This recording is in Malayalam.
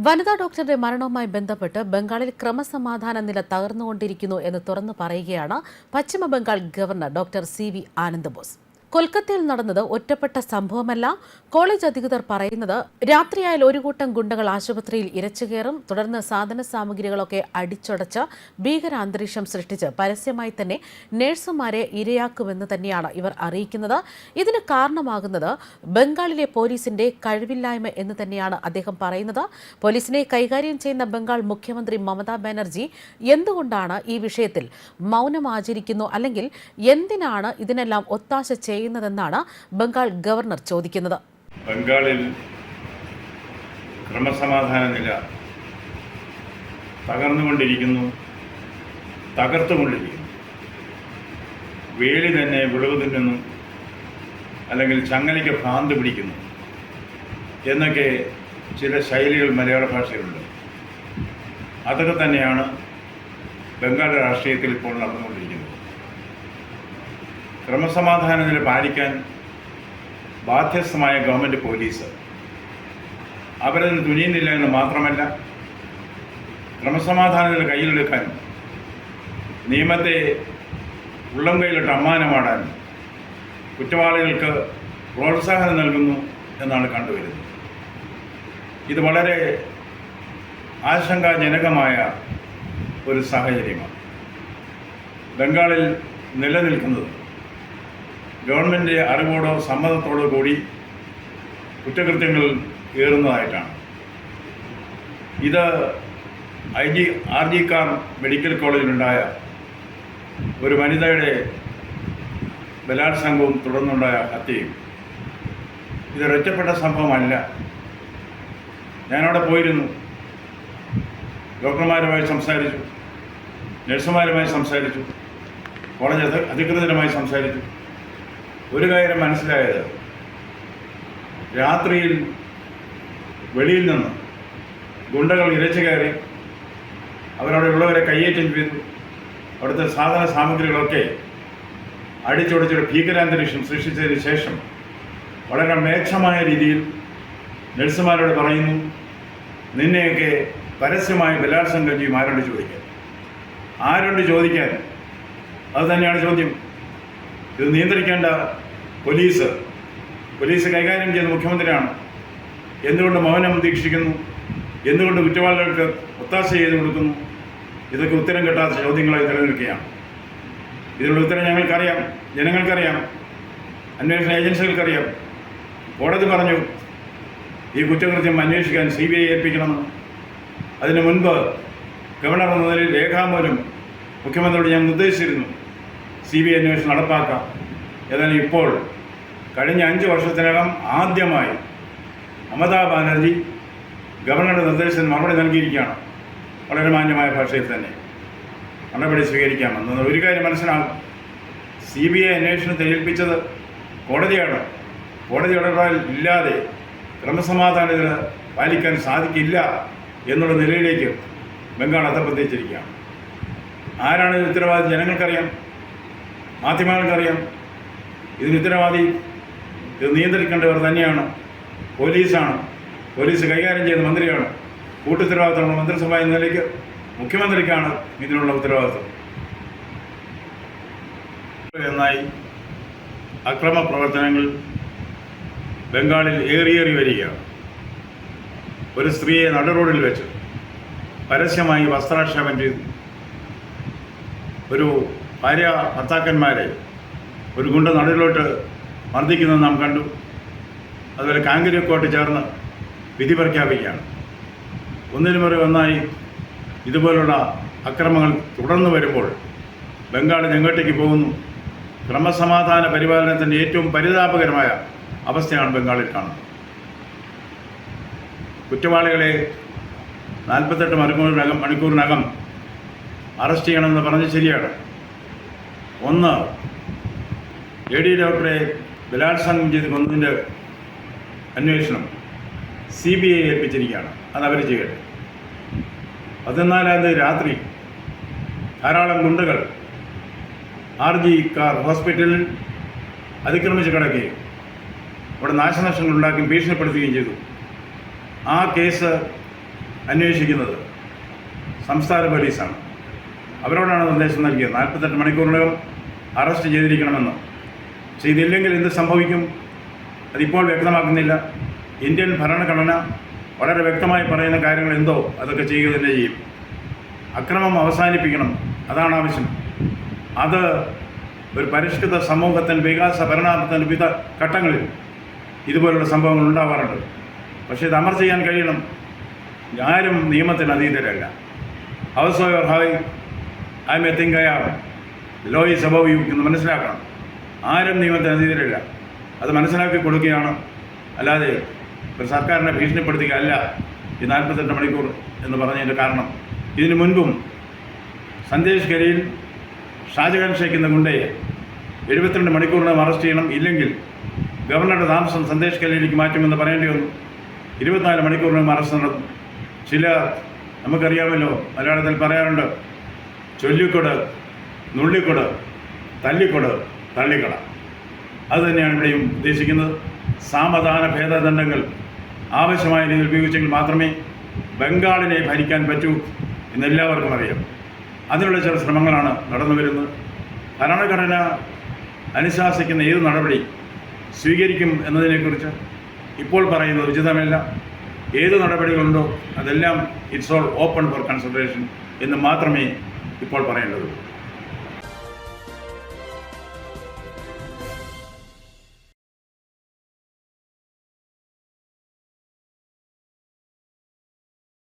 വനിതാ ഡോക്ടറുടെ മരണവുമായി ബന്ധപ്പെട്ട് ബംഗാളിൽ ക്രമസമാധാന നില തകർന്നുകൊണ്ടിരിക്കുന്നു എന്ന് തുറന്നു പറയുകയാണ് Paschima Bengal governor doctor C V Anand Bose കൊൽക്കത്തയിൽ നടന്നത് ഒറ്റപ്പെട്ട സംഭവമല്ല. കോളേജ് അധികൃതർ പറയുന്നത് രാത്രിയായാൽ ഒരു കൂട്ടം ഗുണ്ടകൾ ആശുപത്രിയിൽ ഇരച്ചുകയറും തുടർന്ന് സാധന സാമഗ്രികളൊക്കെ അടിച്ചൊടച്ച് ഭീകര അന്തരീക്ഷം സൃഷ്ടിച്ച് പരസ്യമായി തന്നെ നഴ്സുമാരെ ഇരയാക്കുമെന്ന് തന്നെയാണ് ഇവർ അറിയിക്കുന്നത്. ഇതിന് കാരണമാകുന്നത് ബംഗാളിലെ പോലീസിന്റെ കഴിവില്ലായ്മ എന്ന് തന്നെയാണ് അദ്ദേഹം പറയുന്നത്. പോലീസിനെ കൈകാര്യം ചെയ്യുന്ന ബംഗാൾ മുഖ്യമന്ത്രി മമതാ ബാനർജി എന്തുകൊണ്ടാണ് ഈ വിഷയത്തിൽ മൗനം ആചരിക്കുന്നു? അല്ലെങ്കിൽ എന്തിനാണ് ഇതിനെല്ലാം ഒത്താശ ചെയ്യുന്നതെന്നാണ് ബംഗാൾ ഗവർണർ ചോദിക്കുന്നത്. ബംഗാളിൽ ക്രമസമാധാന നില തകർന്നുകൊണ്ടിരിക്കുന്നു തകർത്തുകൊണ്ടിരിക്കുന്നു. വേലി തന്നെ വിളവ് തിന്നുന്നു അല്ലെങ്കിൽ ചങ്ങലയ്ക്ക് ഭ്രാന്ത് പിടിക്കുന്നു എന്നൊക്കെ ചില ശൈലികൾ മലയാള ഭാഷയിലുണ്ട്. അതൊക്കെ തന്നെയാണ് ബംഗാൾ രാഷ്ട്രീയത്തിൽ ഇപ്പോൾ നടന്നുകൊണ്ടിരിക്കുന്നത്. ക്രമസമാധാന നില പാലിക്കാൻ ബാധ്യസ്ഥമായ ഗവൺമെന്റ് പോലീസ്. അവരതിന് തുനിയുന്നില്ല എന്ന് മാത്രമല്ല ക്രമസമാധാനത്തിൽ കയ്യിലെടുക്കാൻ നിയമത്തെ ഉള്ളം കയ്യിലിട്ട് അമ്മാനമാടാൻ കുറ്റവാളികൾക്ക് പ്രോത്സാഹനം നൽകുന്നു എന്നാണ് കണ്ടുവരുന്നത്. ഇത് വളരെ ആശങ്കാജനകമായ ഒരു സാഹചര്യമാണ്. ബംഗാളിൽ നിലനിൽക്കുന്നത് ഗവൺമെന്റ് അറിവോടോ സമ്മതത്തോടോ കൂടി കുറ്റകൃത്യങ്ങൾ ഏറുന്നതായിട്ടാണ്. ഇത് I G R G Kar medical കോളേജിലുണ്ടായ ഒരു വനിതയുടെ ബലാത്സംഗവും തുടർന്നുണ്ടായ ഹത്യയും. ഇത് ഒറ്റപ്പെട്ട സംഭവമല്ല. ഞാനവിടെ പോയിരുന്നു. ഡോക്ടർമാരുമായി സംസാരിച്ചു. നഴ്സുമാരുമായി സംസാരിച്ചു. കോളേജ് അധി- അധികൃതരുമായി സംസാരിച്ചു. ഒരു കാര്യം മനസ്സിലായത്. രാത്രിയിൽ വെളിയിൽ നിന്ന് ഗുണ്ടകൾ ഇരച്ചു കയറി അവരവിടെ ഉള്ളവരെ കയ്യേറ്റം ചെയ്തു. അവിടുത്തെ സാധന സാമഗ്രികളൊക്കെ അടിച്ചൊടിച്ചൊരു ഭീകരാന്തരീക്ഷം സൃഷ്ടിച്ചതിന് ശേഷം വളരെ മേച്ഛമായ രീതിയിൽ നഴ്സുമാരോട് പറയുന്നു നിന്നെയൊക്കെ പരസ്യമായി ബലാത്സംഗം ചെയ്യും ആരോട് ചോദിക്കാൻ? ആരോട് ചോദിക്കാൻ? അത് തന്നെയാണ് ചോദ്യം. ഇത് നിയന്ത്രിക്കേണ്ട പോലീസ്. പോലീസ് കൈകാര്യം ചെയ്യുന്ന മുഖ്യമന്ത്രിയാണ്. എന്തുകൊണ്ട് മൗനം ദീക്ഷിക്കുന്നു? എന്തുകൊണ്ട് കുറ്റവാളികൾക്ക് ഒത്താശ ചെയ്ത് കൊടുക്കുന്നു? ഇതൊക്കെ ഉത്തരം കിട്ടാത്ത ചോദ്യങ്ങളായി നിലനിൽക്കുകയാണ്. ഇതിനുള്ള ഉത്തരം ഞങ്ങൾക്കറിയാം. ജനങ്ങൾക്കറിയാം. അന്വേഷണ ഏജൻസികൾക്കറിയാം. കോടതി പറഞ്ഞു ഈ കുറ്റകൃത്യം അന്വേഷിക്കാൻ സി ബി ഐ ഏൽപ്പിക്കണമെന്ന് അതിനു മുൻപ് ഗവർണർ എന്ന നിലയിൽ രേഖാമൂലം മുഖ്യമന്ത്രിയോട് ഞാൻ നിർദ്ദേശിച്ചിരുന്നു. സി ബി ഐ അന്വേഷണം നടപ്പാക്കാം. എന്നാൽ ഇപ്പോൾ കഴിഞ്ഞ അഞ്ച് വർഷത്തിനകം ആദ്യമായി മമതാ ബാനർജി ഗവർണറുടെ നിർദ്ദേശത്തിന് മറുപടി നൽകിയിരിക്കുകയാണ്. വളരെ മാന്യമായ ഭാഷയിൽ തന്നെ. നടപടി സ്വീകരിക്കാമെന്ന്. ഒരു കാര്യം മനസ്സിലാകും സി ബി ഐ അന്വേഷണത്തെ ഏൽപ്പിച്ചത് കോടതിയാണ്. കോടതി ഇടപെടൽ ഇല്ലാതെ ക്രമസമാധാനത്തിന് പാലിക്കാൻ സാധിക്കില്ല എന്നുള്ള നിലയിലേക്ക് ബംഗാൾ അധപ്പത്തിച്ചിരിക്കുകയാണ് ആരാണ് ഉത്തരവാദിത്തം ഉത്തരവാദി? ജനങ്ങൾക്കറിയാം. മാധ്യമങ്ങൾക്കറിയാം. ഇതിന് ഉത്തരവാദി ഇത് നിയന്ത്രിക്കേണ്ടവർ തന്നെയാണ്. പോലീസാണ്. പോലീസ് കൈകാര്യം ചെയ്യുന്ന മന്ത്രിയാണ്. കൂട്ടുത്തരവാദിത്തമുള്ള മന്ത്രിസഭ എന്ന നിലയ്ക്ക് മുഖ്യമന്ത്രിക്കാണ് ഇതിനുള്ള ഉത്തരവാദിത്വം. എന്നായി അക്രമ പ്രവർത്തനങ്ങൾ ബംഗാളിൽ ഏറിയേറി വരികയാണ് ഒരു സ്ത്രീയെ നടുറോഡിൽ വെച്ച് പരസ്യമായി വസ്ത്രാക്ഷേപം ചെയ്തു ഒരു ഭാര്യ ഭർത്താക്കന്മാരെ ഒരു ഗുണ്ട നടുവിലോട്ട് മർദ്ദിക്കുന്നത് നാം കണ്ടു. അതുപോലെ കാങ്കരിയൊക്കോട്ട് ചേർന്ന് വിധി പ്രഖ്യാപിക്കുകയാണ്. ഒന്നിനുമുറി ഒന്നായി ഇതുപോലുള്ള അക്രമങ്ങൾ തുടർന്നു വരുമ്പോൾ ബംഗാൾ ഞങ്ങോട്ടേക്ക് പോകുന്നു. ക്രമസമാധാന പരിപാലനത്തിന്റെ ഏറ്റവും പരിതാപകരമായ അവസ്ഥയാണ് ബംഗാളിൽ കാണുന്നത്. കുറ്റവാളികളെ നാൽപ്പത്തെട്ട് മണിക്കൂറിനകം മണിക്കൂറിനകം അറസ്റ്റ് ചെയ്യണമെന്ന് പറഞ്ഞ് ശരിയാണ്. ഒന്ന് എ ഡി ഡോക്ടറെ ബലാത്സംഗം ചെയ്ത് കൊന്നതിന്റെ അന്വേഷണം സി ബി ഐ ഏൽപ്പിച്ചിരിക്കുകയാണ്. അത് അവർ ചെയ്യട്ടെ. പതിനാലാം തീയതി രാത്രി ധാരാളം ഗുണ്ടകൾ ആർ ജി കാർ ഹോസ്പിറ്റലിൽ അതിക്രമിച്ച് കിടക്കുകയും അവിടെ നാശനഷ്ടങ്ങൾ ഉണ്ടാക്കി ഭീഷണിപ്പെടുത്തുകയും ചെയ്തു. ആ കേസ് അന്വേഷിക്കുന്നത് സംസ്ഥാന പോലീസാണ്. അവരോടാണ് നിർദ്ദേശം നൽകിയത്. നാൽപ്പത്തെട്ട് മണിക്കൂറിനകം അറസ്റ്റ് ചെയ്തിരിക്കണമെന്ന്. ചെയ്തില്ലെങ്കിൽ എന്ത് സംഭവിക്കും? അതിപ്പോൾ വ്യക്തമാക്കുന്നില്ല. ഇന്ത്യൻ ഭരണഘടന വളരെ വ്യക്തമായി പറയുന്ന കാര്യങ്ങൾ എന്തോ അതൊക്കെ ചെയ്യുക തന്നെ ചെയ്യും. അക്രമം അവസാനിപ്പിക്കണം. അതാണ് ആവശ്യം. അത് ഒരു പരിഷ്കൃത സമൂഹത്തിന്റെ വികാസ പരിണാമത്തിന്റെ വിവിധ ഘട്ടങ്ങളിൽ ഇതുപോലുള്ള സംഭവങ്ങൾ ഉണ്ടാവാറുണ്ട്. പക്ഷേ ഇത് അമർ ചെയ്യാൻ കഴിയണം. ആരും നിയമത്തിന് അതീതരല്ല. ഹൗസ് ഹൈ ഐ മെത്തിങ് ആർ ലോ ഈ സഭ എന്ന് മനസ്സിലാക്കണം. ആരും നിയമത്തെ അതീതരല്ല അത് മനസ്സിലാക്കി കൊടുക്കുകയാണ്. അല്ലാതെ ഒരു സർക്കാരിനെ ഭീഷണിപ്പെടുത്തുകയല്ല ഈ നാൽപ്പത്തെട്ട് മണിക്കൂർ എന്ന് പറഞ്ഞതിന്റെ കാരണം. ഇതിനു മുൻപും സന്ദേശ് കരിയിൽ ഷാജഹാൻ ഷേഖ് എന്ന ഗുണ്ടയെ എഴുപത്തിരണ്ട് മണിക്കൂറിനകം അറസ്റ്റ് ചെയ്യണം. ഇല്ലെങ്കിൽ ഗവർണറുടെ താമസം സന്ദേശ് ഗലിയിലേക്ക് മാറ്റുമെന്ന് പറയേണ്ടി വന്നു. ഇരുപത്തിനാല് മണിക്കൂറിനകം അറസ്റ്റ് നടന്നു. ചില നമുക്കറിയാമല്ലോ മലയാളത്തിൽ പറയാറുണ്ട് ചൊല്ലിക്കൊട് നുള്ളിക്കൊട് തല്ലിക്കൊട് തള്ളിക്കട അത് തന്നെയാണ് ഇവിടെയും ഉദ്ദേശിക്കുന്നത്. സാമധാന ഭേദദണ്ഡങ്ങൾ ആവശ്യമായ രീതിയിൽ ഉപയോഗിച്ചെങ്കിൽ മാത്രമേ ബംഗാളിനെ ഭരിക്കാൻ പറ്റൂ എന്നെല്ലാവർക്കും അറിയാം. അതിനുള്ള ചില ശ്രമങ്ങളാണ് നടന്നു വരുന്നത്. ഭരണഘടന അനുശാസിക്കുന്ന ഏത് നടപടി സ്വീകരിക്കും എന്നതിനെക്കുറിച്ച് ഇപ്പോൾ പറയുന്നത് ഉചിതമല്ല. ഏത് നടപടികളുണ്ടോ അതെല്ലാം it's all open for consideration എന്ന് മാത്രമേ ഇപ്പോൾ പറയേണ്ടതുള്ളൂ